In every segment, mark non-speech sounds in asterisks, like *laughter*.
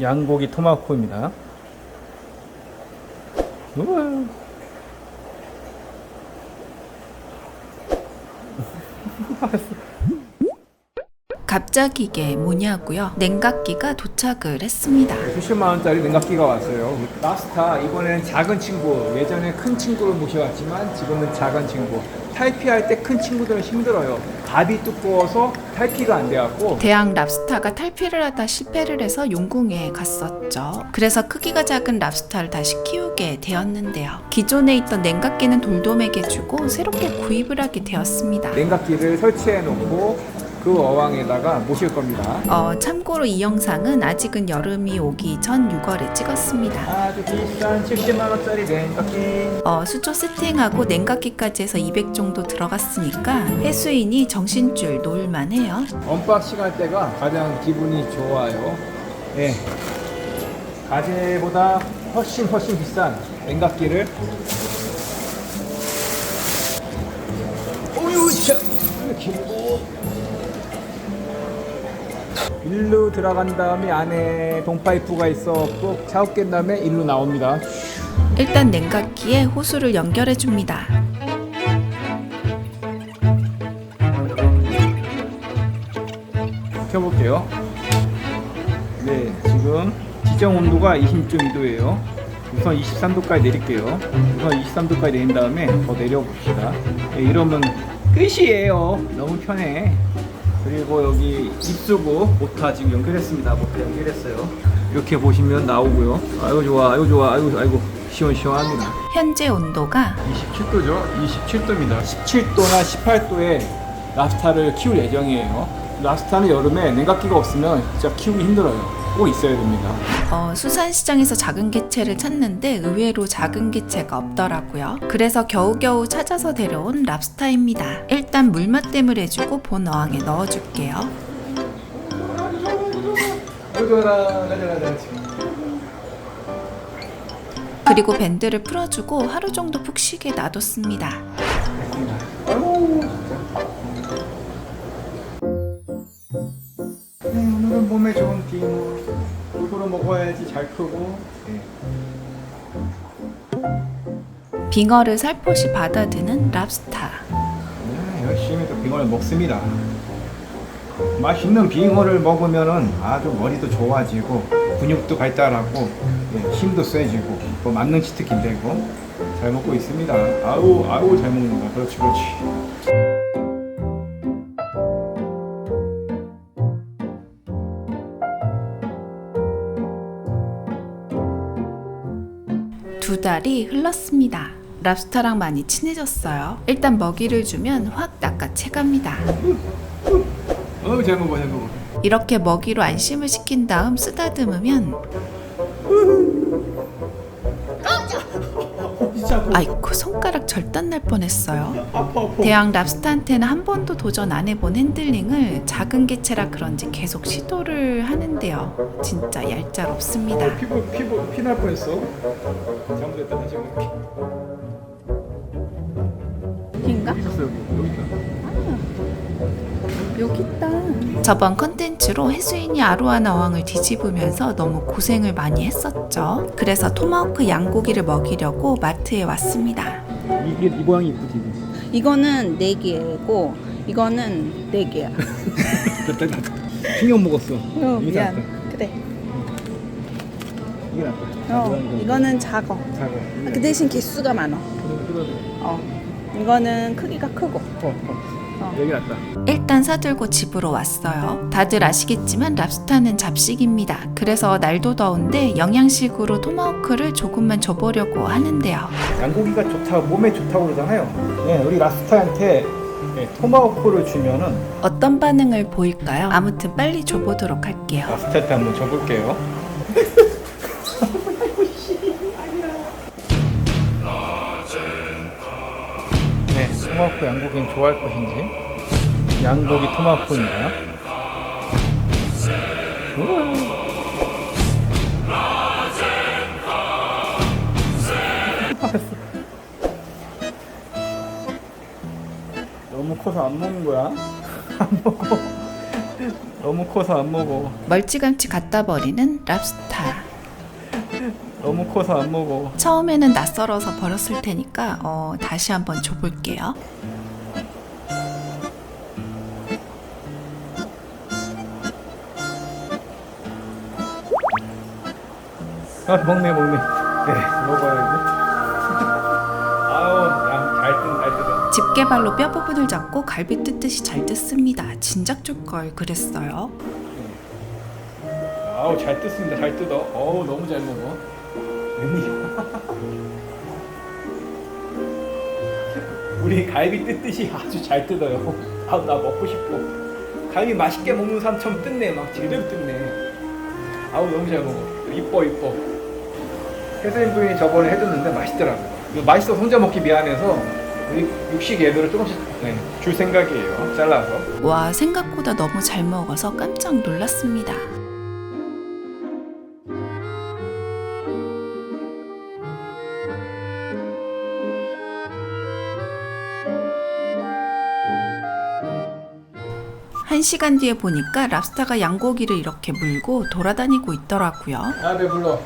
양고기 토마호크입니다. 우와. *laughs* 갑자기 이게 뭐냐고요? 냉각기가 도착을 했습니다. 수십만 원짜리 냉각기가 왔어요. 라스타 이번엔 작은 친구. 예전에 큰 친구를 모셔왔지만 지금은 작은 친구. 탈피할 때 큰 친구들은 힘들어요. 갑이 두꺼워서 탈피가 안 돼갖고 대왕 랍스타가 탈피를 하다 실패를 해서 용궁에 갔었죠. 그래서 크기가 작은 랍스타를 다시 키우게 되었는데요. 기존에 있던 냉각기는 돌돔에게 주고 새롭게 구입을 하게 되었습니다. 냉각기를 설치해 놓고 그 어항에다가 모실 겁니다. 어, 참고로 이 영상은 아직은 여름이 오기 전 6월에 찍었습니다. 아주 비싼 70만 원짜리 냉각기. 어, 수초 세팅하고 냉각기까지 해서 200 정도 들어갔으니까 해수인이 정신줄 놓을만 해요. 언박싱 할 때가 가장 기분이 좋아요. 예. 가재보다 훨씬 훨씬 비싼 냉각기를 일로 들어간 다음에 안에 동파이프가 있어 꼭 차갑게 다음에 일로 나옵니다. 일단 냉각기에 호수를 연결해 줍니다. 켜볼게요. 네, 지금 지정 온도가 26.2도예요. 우선 23도까지 내릴게요. 우선 23도까지 내린 다음에 더 내려봅시다. 네, 이러면 끝이에요. 너무 편해. 그리고 여기 입수구 모터 지금 연결했습니다. 모터 연결했어요. 이렇게 보시면 나오고요. 아이고 좋아, 아이고 좋아, 아이고 아이고 시원시원합니다. 현재 온도가 27도죠? 27도입니다. 17도나 18도에 랍스타를 키울 예정이에요. 랍스타는 여름에 냉각기가 없으면 진짜 키우기 힘들어요. 꼭 있어야 됩니다. 어, 수산시장에서 작은 개체를 찾는데 의외로 작은 개체가 없더라고요. 그래서 겨우겨우 찾아서 데려온 랍스타입니다. 일단 물맛댐을 해주고 본 어항에 넣어줄게요. 가져라, 가져라, 가져라. 지금. 그리고 밴드를 풀어주고 하루 정도 푹 쉬게 놔뒀습니다. 진짜. 네, 오늘은 몸에 좋은 빙어. 골고루 먹어야지 잘 크고. 네. 빙어를 살포시 받아드는 랍스타. 네, 열심히 또 빙어를 먹습니다. 맛있는 빙어를 먹으면은 아주 머리도 좋아지고 근육도 발달하고 예, 힘도 세지고 뭐 만능 치트 기되고 잘 먹고 있습니다. 아우 아우 잘 먹는다. 그렇지 그렇지. 두 달이 흘렀습니다. 랍스타랑 많이 친해졌어요. 일단 먹이를 주면 확 낚아채갑니다. 어우 잘 먹어 잘 먹어. 이렇게 먹이로 안심을 시킨 다음 쓰다듬으면 아이쿠 손가락 절단 날 뻔했어요. 대왕 랍스타한테는 한 번도 도전 안 해본 핸들링을 작은 개체라 그런지 계속 시도를 하는데요. 진짜 얄짤 없습니다. 피부 피부 피날 뻔했어. 잘못했다 다시 먹을게. 인가? 여기 있었어 여기 여기 있다. 여기 있다. 저번 컨텐츠로 해수인이 아로하나 왕을 뒤집으면서 너무 고생을 많이 했었죠. 그래서 토마호크 양고기를 먹이려고 마트에 왔습니다. 이게 이 모양이 이쁘지. 이거는 네 개고 이거는 네 개야. *laughs* 그때 나 신경 먹었어. 어, 이게 미안. 그래. 이게 낫다. 어, 이거는 작어. 작아. 그 대신 개수가 많어. 어. 이거는 크기가 크고. 어, 어. 어. 여기 낫다. 일단 사들고 집으로 왔어요. 다들 아시겠지만 랍스타는 잡식입니다. 그래서 날도 더운데 영양식으로 토마호크를 조금만 줘보려고 하는데요. 양고기가 좋다, 몸에 좋다고 그러잖아요. 네, 우리 라스타한테 네, 토마호크를 주면은 어떤 반응을 보일까요? 아무튼 빨리 줘보도록 할게요. 라스타한테 한번 줘볼게요. 토마호크 양고기는 좋아할 것인지 양고기 토마호크입니다. 너무 커서 안 먹는 거야? *laughs* 안 먹어. 너무 커서 안 먹어. 멀찌감치 갖다 버리는 랍스타. 너무 커서 안 먹어. 처음에는 낯설어서 버렸을 테니까 어, 다시 한번 줘볼게요. 아 먹네 먹네. 네 먹어야지. 아우 양잘 뜬, 잘 뜯어. 집게발로 뼈 부분을 잡고 갈비 뜯듯이 잘 뜯습니다. 진작 줄 걸 그랬어요. 아우 잘 뜯습니다. 잘 뜯어. 어우 너무 잘 먹어. 우리 갈비 뜯듯이 아주 잘 뜯어요. 아우 나 먹고 싶어. 갈비 맛있게 먹는 사람처럼 뜯네. 막 제대로 뜯네. 아우 너무 잘 먹어. 이뻐 이뻐. 회사인 분이 저번에 해줬는데 맛있더라고요. 이거 맛있어서 혼자 먹기 미안해서 우리 육식 애들을 조금씩 네, 줄 생각이에요. 잘라서. 와 생각보다 너무 잘 먹어서 깜짝 놀랐습니다. 한 시간 뒤에 보니까 랍스타가 양고기를 이렇게 물고 돌아다니고 있더라고요. 아 배불러.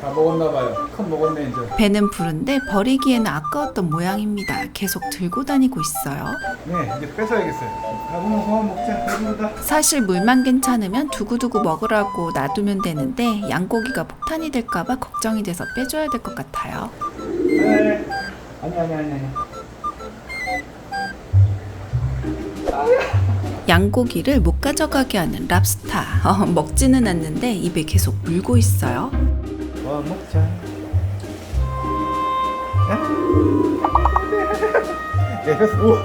다 먹었나 봐요. 큰 먹었네 이제. 배는 부른데 버리기에는 아까웠던 모양입니다. 계속 들고 다니고 있어요. 네, 이제 뺏어야겠어요. 가보면 그만 먹자. 배부르다. 사실 물만 괜찮으면 두고두고 먹으라고 놔두면 되는데 양고기가 폭탄이 될까봐 걱정이 돼서 빼줘야 될 것 같아요. 네. 아니 아니 아니 아니. 양고기를 못 가져가게 하는 랍스타. *laughs* 어, 먹지는 않는데 입에 계속 물고 있어요. 와 먹자. *laughs* 네. 오,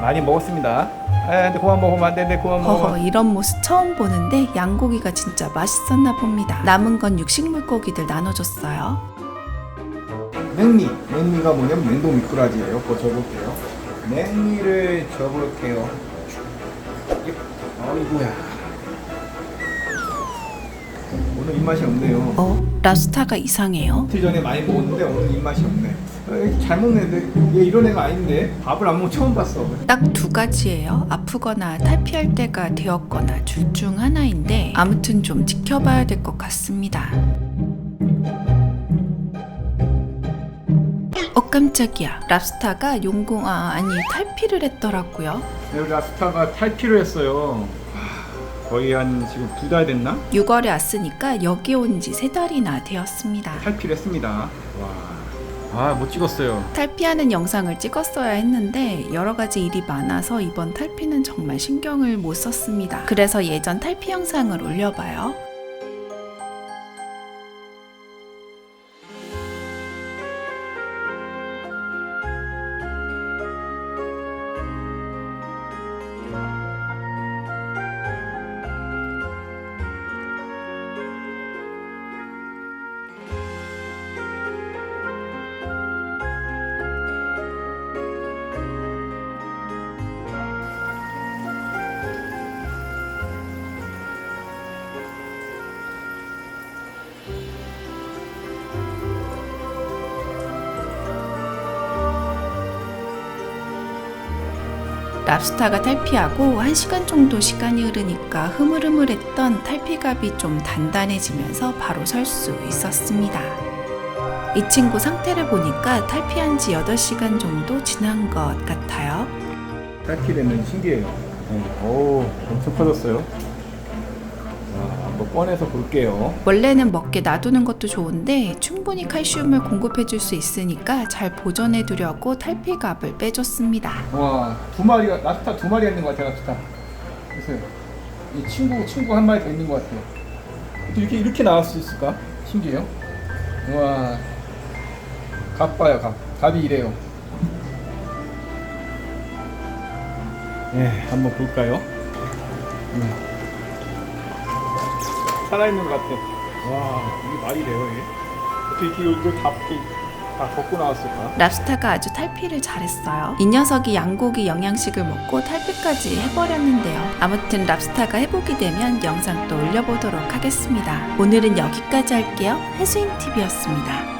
많이 먹었습니다. 아, 근데 그만 먹으면 안 되는데 그만 먹어. 이런 모습 처음 보는데 양고기가 진짜 맛있었나 봅니다. 남은 건 육식 물고기들 나눠줬어요. 냉미. 냉미가 뭐냐면 냉동 미꾸라지예요. 그거 줘볼게요. 냉미를 줘볼게요. 아이고야. 오늘 입맛이 없네요. 어? 랍스타가 이상해요. 이틀 전에 많이 먹었는데 오늘 입맛이 없네. 어, 잘 먹는데 얘 이런 애가 아닌데 밥을 안 먹고 처음 봤어. 딱 두 가지예요. 아프거나 탈피할 때가 되었거나 둘 중 하나인데 아무튼 좀 지켜봐야 될 것 같습니다. 깜짝이야. 랍스타가 용공 아 아니 탈피를 했더라고요. 네, 우리 아스타가 탈피를 했어요. 하, 거의 한 지금 두 달 됐나? 6월에 왔으니까 여기 온 지 세 달이나 되었습니다. 탈피를 했습니다. 와. 아, 못 찍었어요. 탈피하는 영상을 찍었어야 했는데 여러 가지 일이 많아서 이번 탈피는 정말 신경을 못 썼습니다. 그래서 예전 탈피 영상을 올려봐요. 랍스타가 탈피하고 1시간 정도 시간이 흐르니까 흐물흐물했던 탈피갑이 좀 단단해지면서 바로 설 수 있었습니다. 이 친구 상태를 보니까 탈피한 지 8시간 정도 지난 것 같아요. 탈피되면 신기해요. 네. 오, 엄청 커졌어요. 와, 한번 꺼내서 볼게요. 원래는 먹게 놔두는 것도 좋은데 충분히 칼슘을 공급해 줄 수 있으니까 잘 보존해 두려고 탈피갑을 빼줬습니다. 와, 두 마리가 라스타 두 마리가 있는 것 같아요, 라스타. 보세요. 이 친구 친구 한 마리 더 있는 것 같아요. 이렇게 이렇게 나올 수 있을까? 신기해요. 와, 갑 봐요, 갑. 갑이 이래요. 네, 한번 볼까요? 음. 살아있는 것 같아. 와, 이게 말이 돼요, 이게? 어떻게 이렇게 이걸 다, 다 벗고 나왔을까? 랍스타가 아주 탈피를 잘했어요. 이 녀석이 양고기 영양식을 먹고 탈피까지 해버렸는데요. 아무튼 랍스타가 회복이 되면 영상 또 올려보도록 하겠습니다. 오늘은 여기까지 할게요. 해수인TV였습니다.